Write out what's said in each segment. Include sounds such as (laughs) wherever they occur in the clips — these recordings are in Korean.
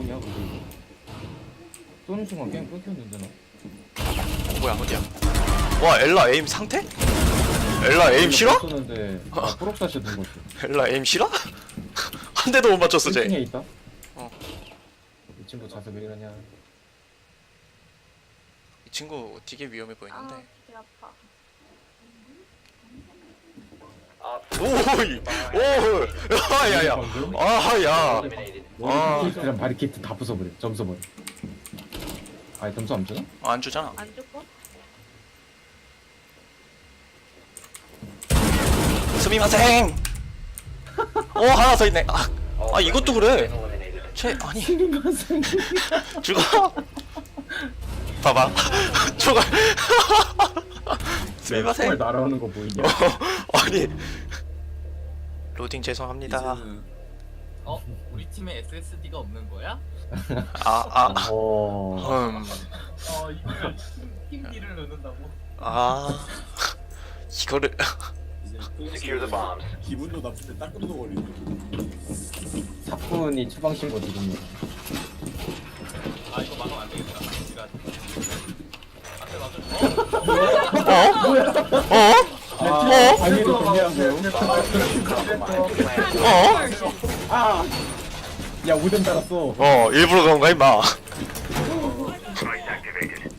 뭐냐 근데 이거 쏘는 순간 게임 끊겼는데 나 어, 뭐야 어디야? 와 엘라 에임 상태? 엘라 에임 싫어? 쏘는데 아 프록사시 거지 엘라 에임 싫어? (laughs) 한 대도 못 맞췄어 1층에 쟤. 있다? 어. 이 친구 자세 왜 이러냐 이 친구 되게 위험해 보이는데. 아, 배 아파. 오이 오. 아야야. 아야. 아. 바리케이트랑 바리케이트 다 부숴버려 점수 버려 아니 점수 안 주나? 안 주잖아. 안 죽고? 스미마생. 오 하나 더 있네. 아, 아 이것도 그래. 쟤 아니 스미마생 (laughs) 죽어. 봐봐. (laughs) 죽어. (laughs) 스미마생. 날아오는 거 보이냐 아니. 로딩 죄송합니다. 이제는 어? 팀에 SSD가 없는 거야? 아 아. 어... 음. 어 팀- 팀기를 넣는다고? 아 이거를 이제 기분도 나쁠 때 따끔도 걸리네 사뿐이 추방 신고 드립니다 아 이거 막으면 안 되겠다 시간 앞에 맞아 어? 어? 어? 어? 방해를 동의하세요 어? 아! 야 오뎅 달았어. 어 일부러 그런 거야 임마.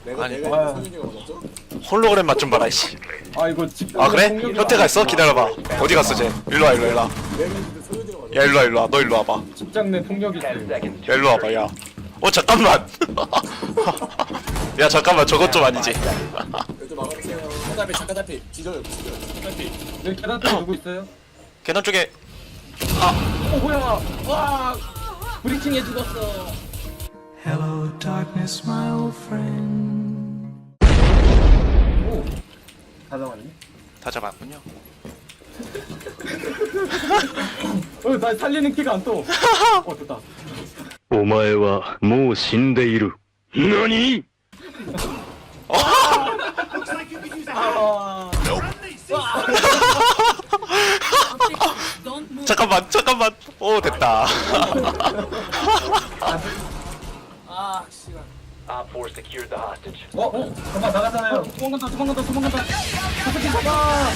내가 아니, 내가 아. 맞았죠? 홀로그램 맛 좀 봐라 이씨. 아 이거 집 아 그래? 현태가 있어? 기다려봐. 어디 갔어 쟤? 일로와 일로와 일로와. 내가? 야 일로와 일로와. 너 일로 와봐. 집장 내 폭력이 있어요 야 일로 와 봐 야어 잠깐만. (laughs) 야 잠깐만. 저것 좀 아니지? 좀 막아주세요. 차다피 잠깐 다피. 기절 기절 다피. 여기 계단 쪽에 누구 있어요? 계단 쪽에. 어 뭐야. 와 브리킹에 죽었어 Hello, darkness, my old friend. 다 잡았네 다 잡았군요 어나 살리는 키가 안떠어 됐다 お前はもう死んでいる。何 됐다. 아 시간 어? 어? 잠깐 나가잖아요. 도망간다 도망간다 도망간다. 저 새끼 잡아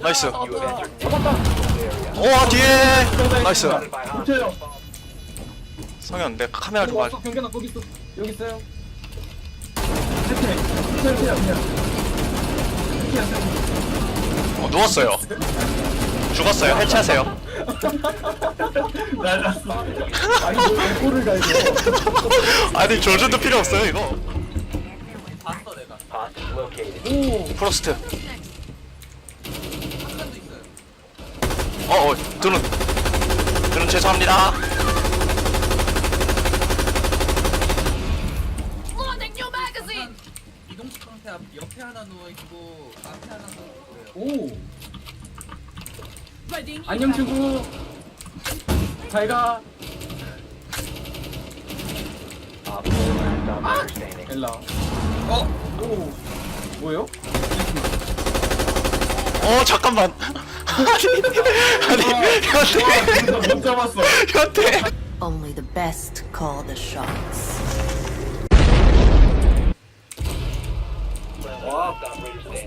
나이스 오 뒤에. 나이스. 붙여요. 성현 내 카메라 좀 어, 왔어 경계나 거기 있어. 여기 있어요. 그냥 어, 누웠어요 죽었어요. 해체하세요. 날랐어. 아니 골을 이거 아니 조준도 필요 없어요 이거. 봤어 내가 오 프로스트. 어어 드론. 드론 죄송합니다. Loading new magazine! 이동식 상태 앞 옆에 하나 누워 있고 앞에 하나 누워 있고요. 오. Ready? 안녕 친구. 잘가. 엘라 어? 오 뭐예요? 어 잠깐만. 아니 아니 현태. 못 잡았어. 현태. Only the best call the shots. 와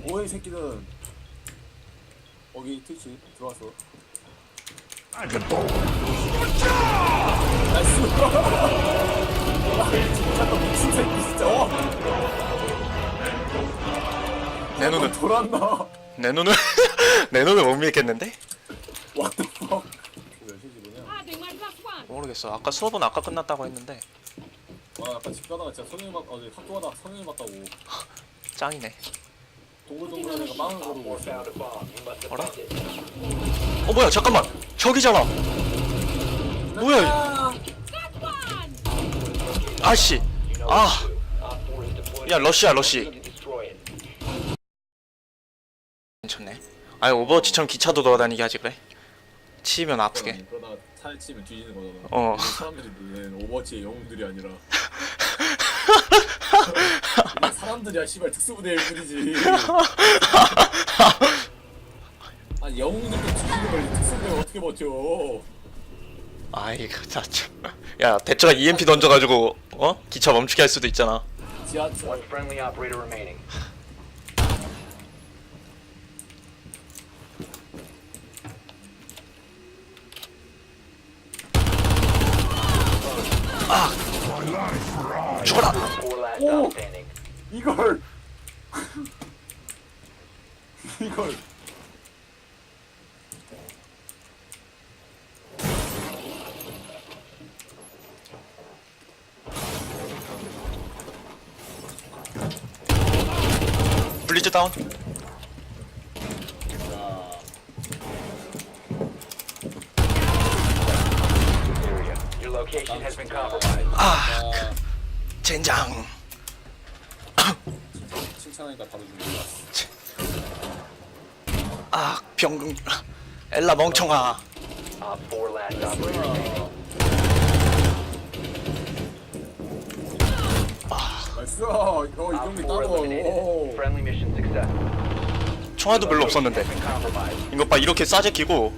뭐해 이 새끼는 거기 트위치 들어왔어 나이스. (laughs) 진짜 또 미친 새끼 진짜. 어? 내 눈은 돌았나? 내 눈을 (laughs) 내 눈을 못 믿겠는데? What the fuck? 뭐야 실지 뭐냐 Adding my plus one! 모르겠어. 아까 수업은 아까 끝났다고 했는데. 와 아까 집 가다가 진짜 성형이 맞 어제 학교 가다가 성형이 맞다고. 짱이네 동글동글한 애가 빵을 거르고 있어 어라? 어 뭐야 잠깐만. 저기잖아. 뭐야 이- 아씨. 아 야 러시야 러시. 괜찮네. 아니 오버워치처럼 기차도 돌아다니게 하지 그래? 치면 아프게. 그러다가 차에 치면 뒤지는 거잖아. 어. 사람들이 눈엔 오버워치의 영웅들이 아니라 (laughs) 사람들이야 씨발 특수부대일 뿐이지 아 영웅들도 뒤지는 걸 특수부대 어떻게 버텨 아이 참. 야 대처가 EMP 던져가지고 어 기차 멈추게 할 수도 있잖아. One friendly operator remaining. 죽어라. Standing. 이걸 이걸 블리즈 다운. Area. Your location has been compromised. 아 그, 젠장. 칭찬하니까 바로 죽는다 아 병금. 엘라 멍청아. Op four last operator standing. 나이스 어, 이 Op 경기 four 따로 eliminated. 오. Friendly mission success. 총알도 별로 없었는데. Has been compromised. 이것 봐 이렇게 싸제 끼고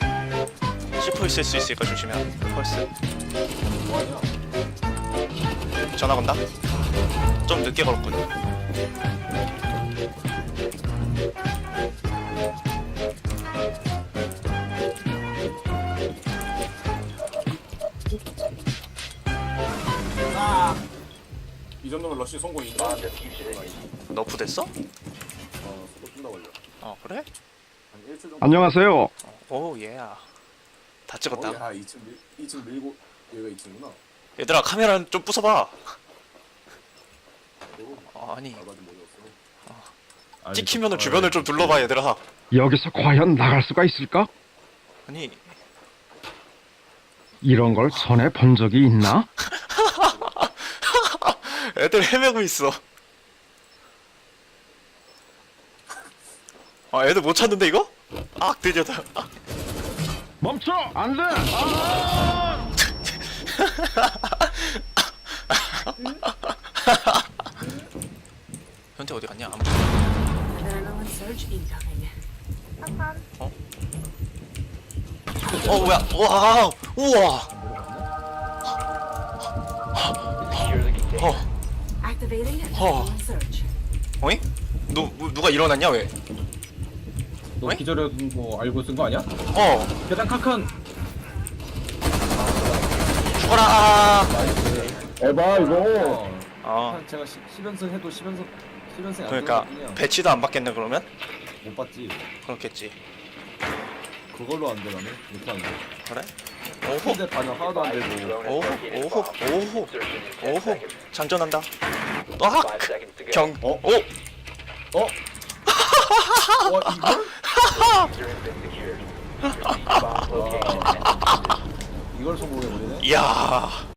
C4 있을 수 있으니까 조심해 펄스 전화 건다 좀 늦게 걸었군 이 정도면 러쉬 성공인가? Bomb diffusion initiated. 너프 됐어? 어 속도 뛴다 걸려 어 그래? 한 1초 정도 안녕하세요. 오예 다 찍었다 어, 야 2층 밀 2층 밀고 여기가 2층구나 얘들아 카메라 좀 부숴봐 어, 아니 모르겠어 찍히면은 주변을 좀 둘러봐 얘들아 여기서 과연 나갈 수가 있을까? 아니 이런 걸 손에 본 적이 있나? (laughs) 애들 헤매고 있어 아 애들 못 찾는데 이거? 아 드디어다 아. 멈춰! 안 돼! 현태 어디 갔냐? 안 Adrenaline surge incoming. 어 뭐야? 와 우와 Secure the container. 어 Activating Oh. adrenaline surge. 어이? 누 뭐, 누가 일어났냐 왜? 너 어이? 기절해둔 거 알고 쓴 거 아니야? 어 계단 카칸 죽어라 에바 이거 어 제가 시, 10연승 해도 10연승 10연승 안 그러니까 되거든요. 배치도 안 받겠네 그러면? 못 봤지 그렇겠지 그걸로 안 되나네 이렇게 안 돼. 그래? 오호 근데 반영 하나도 안 되고 오호 오호. 오호 Insertion in 10 오호. 장전한다 go. 경 어? 오! 와 이걸? (laughs) (laughs) 이걸 성공해버리네 이야